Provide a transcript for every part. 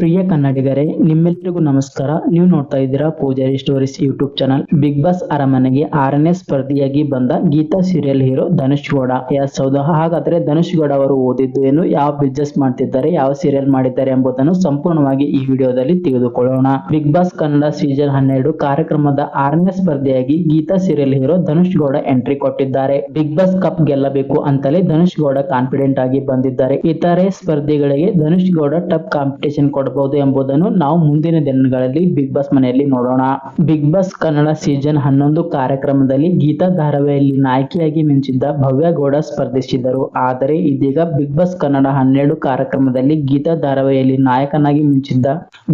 ಪ್ರಿಯ ಕನ್ನಡಿಗರೇ ನಿಮ್ಮೆಲ್ಲರಿಗೂ ನಮಸ್ಕಾರ. ನೀವು ನೋಡ್ತಾ ಇದ್ದೀರಾ Pujari stories YouTube channel. Big boss ಅರಮನೆಗೆ ಆರನೇ ಸ್ಪರ್ಧಿಯಾಗಿ ಬಂದ Geetha serial hero Dhanush Gowda. Yes, ಹೌದು. ಹಾಗಾದ್ರೆ ಧನುಷ್ ಗೌಡ ಅವರು ಓದಿದ್ದು ಏನು? ಯಾವ ಬಿಸ್ನೆಸ್ ಮಾಡ್ತಿದ್ದಾರೆ? ಯಾವ ಸೀರಿಯಲ್ ಮಾಡಿದ್ದಾರೆ ಎಂಬುದನ್ನು ಸಂಪೂರ್ಣವಾಗಿ ಈ ವಿಡಿಯೋದಲ್ಲಿ ತೆಗೆದುಕೊಳ್ಳೋಣ ಬಿಗ್ ಬಾಸ್ ಕನ್ನಡ ಸೀಸನ್ ಹನ್ನೆರಡು ಕಾರ್ಯಕ್ರಮದ ಆರನೇ ಸ್ಪರ್ಧಿಯಾಗಿ Geetha serial hero Dhanush Gowda entry ಕೊಟ್ಟಿದ್ದಾರೆ. ಬಿಗ್ ಬಾಸ್ ಕಪ್ ಗೆಲ್ಲಬೇಕು ಅಂತಲೇ ಧನುಷ್ ಗೌಡ ಕಾನ್ಫಿಡೆಂಟ್ ಆಗಿ ಬಂದಿದ್ದಾರೆ. ಇತರೆ ಸ್ಪರ್ಧಿಗಳಿಗೆ ಧನುಷ್ ಗೌಡ ಟಫ್ ಕಾಂಪಿಟೇಷನ್ ಕೊಡಬಹುದು ಎಂಬುದನ್ನು ನಾವು ಮುಂದಿನ ದಿನಗಳಲ್ಲಿ ಬಿಗ್ ಬಾಸ್ ಮನೆಯಲ್ಲಿ ನೋಡೋಣ. ಬಿಗ್ ಬಾಸ್ ಕನ್ನಡ ಸೀಸನ್ ಹನ್ನೊಂದು ಕಾರ್ಯಕ್ರಮದಲ್ಲಿ ಗೀತಾ ಧಾರಾವಾಹಿಯಲ್ಲಿ ನಾಯಕಿಯಾಗಿ ಮಿಂಚಿದ್ದ ಭವ್ಯ ಗೌಡ ಸ್ಪರ್ಧಿಸಿದರು ಆದರೆ ಇದೀಗ ಬಿಗ್ ಬಾಸ್ ಕನ್ನಡ ಹನ್ನೆರಡು ಕಾರ್ಯಕ್ರಮದಲ್ಲಿ ಗೀತಾ ಧಾರಾವಾಹಿಯಲ್ಲಿ ನಾಯಕನಾಗಿ ಮಿಂಚಿದ್ದ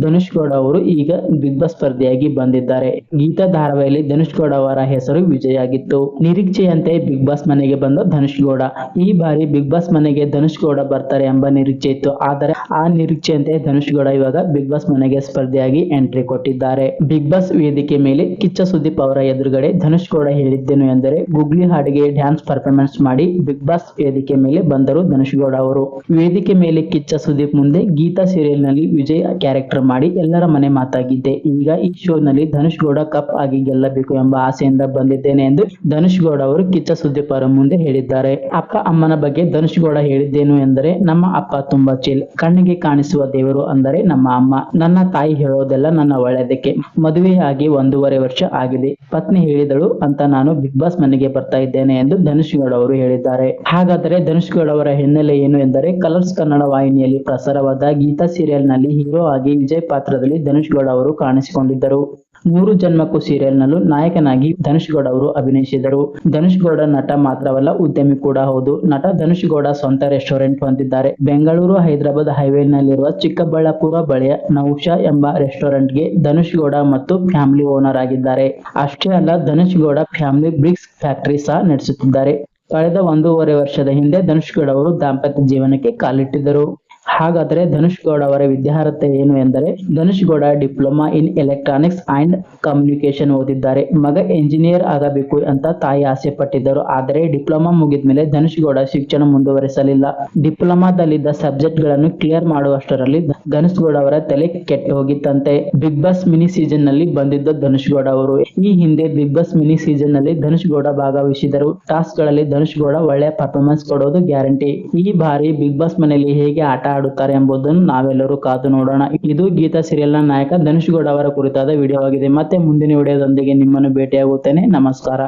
ಧನುಷ್ ಗೌಡ ಅವರು ಈಗ ಬಿಗ್ ಬಾಸ್ ಸ್ಪರ್ಧಿಯಾಗಿ ಬಂದಿದ್ದಾರೆ. ಗೀತಾ ಧಾರಾವಾಹಿಯಲ್ಲಿ ಧನುಷ್ ಗೌಡ ಅವರ ಹೆಸರು ವಿಜಯ ಆಗಿತ್ತು ನಿರೀಕ್ಷೆಯಂತೆ ಬಿಗ್ ಬಾಸ್ ಮನೆಗೆ ಬಂದ ಧನುಷ್ ಗೌಡ, ಈ ಬಾರಿ ಬಿಗ್ ಬಾಸ್ ಮನೆಗೆ ಧನುಷ್ ಗೌಡ ಬರ್ತಾರೆ ಎಂಬ ನಿರೀಕ್ಷೆ ಇತ್ತು. ಆದರೆ ಆ ನಿರೀಕ್ಷೆಯಂತೆ ಧನುಷ್ ಗೌಡ ಇವಾಗ ಬಿಗ್ ಬಾಸ್ ಮನೆಗೆ ಸ್ಪರ್ಧೆಯಾಗಿ ಎಂಟ್ರಿ ಕೊಟ್ಟಿದ್ದಾರೆ. ಬಿಗ್ ಬಾಸ್ ವೇದಿಕೆ ಮೇಲೆ ಕಿಚ್ಚ ಸುದೀಪ್ ಅವರ ಎದುರುಗಡೆ ಧನುಷ್ ಗೌಡ ಹೇಳಿದ್ದೇನು ಎಂದರೆ ಗುಗ್ಲಿ ಹಾಡಿಗೆ ಡ್ಯಾನ್ಸ್ ಪರ್ಫಾರ್ಮೆನ್ಸ್ ಮಾಡಿ ಬಿಗ್ ಬಾಸ್ ವೇದಿಕೆ ಮೇಲೆ ಬಂದರು ಧನುಷ್ ಗೌಡ ಅವರು. ವೇದಿಕೆ ಮೇಲೆ ಕಿಚ್ಚ ಸುದೀಪ್ ಮುಂದೆ ಗೀತಾ ಸೀರಿಯಲ್ನಲ್ಲಿ ವಿಜಯ್ ಕ್ಯಾರೆಕ್ಟರ್ ಮಾಡಿ ಎಲ್ಲರ ಮನೆ ಮಾತಾಗಿದ್ದೆ. ಈಗ ಈ ಶೋ ನಲ್ಲಿ ಧನುಷ್ ಗೌಡ ಕಪ್ ಆಗಿ ಗೆಲ್ಲಬೇಕು ಎಂಬ ಆಸೆಯಿಂದ ಬಂದಿದ್ದೇನೆ ಎಂದು ಧನುಷ್ ಗೌಡ ಅವರು ಕಿಚ್ಚ ಸುದೀಪ್ ಅವರ ಮುಂದೆ ಹೇಳಿದ್ದಾರೆ. ಅಪ್ಪ ಅಮ್ಮನ ಬಗ್ಗೆ ಧನುಷ್ ಗೌಡ ಹೇಳಿದ್ದೇನು ಎಂದರೆ ನಮ್ಮ ಅಪ್ಪ ತುಂಬಾ ಚಿಲ್ ಕಣ್ಣಿಗೆ ಕಾಣಿಸುವ ದೇವರು ಅಂದರೆ ನಮ್ಮ ಅಮ್ಮ, ನನ್ನ ತಾಯಿ ಹೇಳೋದೆಲ್ಲ ನನ್ನ ಒಳ್ಳೆಯದಕ್ಕೆ ಮದುವೆಯಾಗಿ ಒಂದೂವರೆ ವರ್ಷ ಆಗಿದೆ. ಪತ್ನಿ ಹೇಳಿದಳು, ಅಂತ ನಾನು ಬಿಗ್ ಬಾಸ್ ಮನೆಗೆ ಬರ್ತಾ ಇದ್ದೇನೆ ಎಂದು ಧನುಷ್ ಗೌಡ ಅವರು ಹೇಳಿದ್ದಾರೆ. ಹಾಗಾದರೆ ಧನುಷ್ ಗೌಡ ಅವರ ಹಿನ್ನೆಲೆ ಏನು ಎಂದರೆ, ಕಲರ್ಸ್ ಕನ್ನಡ ವಾಹಿನಿಯಲ್ಲಿ ಪ್ರಸಾರವಾದ ಗೀತಾ ಸೀರಿಯಲ್ನಲ್ಲಿ ಹೀರೋ ಆಗಿ ವಿಜಯ್ ಪಾತ್ರದಲ್ಲಿ ಧನುಷ್ ಗೌಡ ಅವರು ಕಾಣಿಸಿಕೊಂಡಿದ್ದರು. ನೂರು ಜನ್ಮಕ್ಕೂ ಸೀರಿಯಲ್ ನಲ್ಲೂ ನಾಯಕನಾಗಿ ಧನುಷ್ ಗೌಡ ಅವರು ಅಭಿನಯಿಸಿದರು. ಧನುಷ್ ಗೌಡ ನಟ ಮಾತ್ರವಲ್ಲ, ಉದ್ಯಮಿ ಕೂಡ ಹೌದು. ನಟ ಧನುಷ್ ಗೌಡ ಸ್ವಂತ ರೆಸ್ಟೋರೆಂಟ್ ಹೊಂದಿದ್ದಾರೆ. ಬೆಂಗಳೂರು ಹೈದರಾಬಾದ್ ಹೈವೇ ನಲ್ಲಿರುವ ಚಿಕ್ಕಬಳ್ಳಾಪುರ ಬಳಿಯ ನೌಶಾ ಎಂಬ ರೆಸ್ಟೋರೆಂಟ್ಗೆ ಧನುಷ್ ಗೌಡ ಮತ್ತು ಫ್ಯಾಮಿಲಿ ಓನರ್ ಆಗಿದ್ದಾರೆ. ಅಷ್ಟೇ ಅಲ್ಲ Dhanush Gowda family bricks factory ಸಹ ನಡೆಸುತ್ತಿದ್ದಾರೆ. ಕಳೆದ ಒಂದೂವರೆ ವರ್ಷದ ಹಿಂದೆ ಧನುಷ್ ಗೌಡ ಅವರು ದಾಂಪತ್ಯ ಜೀವನಕ್ಕೆ ಕಾಲಿಟ್ಟಿದ್ದರು. ಹಾಗಾದರೆ ಧನುಷ್ ಗೌಡ ಅವರ ವಿದ್ಯಾರ್ಹತೆ ಏನು ಎಂದರೆ, Dhanush Gowda diploma in electronics and communication ಓದಿದ್ದಾರೆ. ಮಗ ಎಂಜಿನಿಯರ್ ಆಗಬೇಕು ಅಂತ ತಾಯಿ ಆಸೆ ಪಟ್ಟಿದ್ದರು ಆದರೆ ಡಿಪ್ಲೊಮಾ ಮುಗಿದ ಮೇಲೆ ಧನುಷ್ ಗೌಡ ಶಿಕ್ಷಣ ಮುಂದುವರಿಸಲಿಲ್ಲ. ಡಿಪ್ಲೊಮಾದಲ್ಲಿದ್ದ ಸಬ್ಜೆಕ್ಟ್ಗಳನ್ನು ಕ್ಲಿಯರ್ ಮಾಡುವಷ್ಟರಲ್ಲಿ ಧನುಷ್ ಗೌಡ ಅವರ ತಲೆ ಕೆಟ್ಟು ಹೋಗಿತ್ತಂತೆ. ಬಿಗ್ ಬಾಸ್ ಮಿನಿ ಸೀಸನ್ನಲ್ಲಿ ಬಂದಿದ್ದ ಧನುಷ್ ಗೌಡ ಅವರು, ಈ ಹಿಂದೆ ಬಿಗ್ ಬಾಸ್ ಮಿನಿ ಸೀಸನ್ನಲ್ಲಿ ಧನುಷ್ ಗೌಡ ಭಾಗವಹಿಸಿದರು. ಟಾಸ್ಕ್ಗಳಲ್ಲಿ ಧನುಷ್ ಗೌಡ ಒಳ್ಳೆಯ ಪರ್ಫಾರ್ಮೆನ್ಸ್ ಕೊಡೋದು ಗ್ಯಾರಂಟಿ. ಈ ಬಾರಿ ಬಿಗ್ ಬಾಸ್ ಮನೆಯಲ್ಲಿ ಹೇಗೆ ಆಟ ಆಡುತ್ತಾರೆ ಎಂಬುದನ್ನು ನಾವೆಲ್ಲರೂ ಕಾದು ನೋಡೋಣ. ಇದು ಗೀತಾ ಸೀರಿಯಲ್ ನಾಯಕ ಧನುಷ್ ಗೌಡ ಅವರ ಕುರಿತಾದ ವಿಡಿಯೋ ಆಗಿದೆ. ಮತ್ತೆ ಮುಂದಿನ ವಿಡಿಯೋದೊಂದಿಗೆ ನಿಮ್ಮನ್ನು ಭೇಟಿಯಾಗುತ್ತೇನೆ. ನಮಸ್ಕಾರ.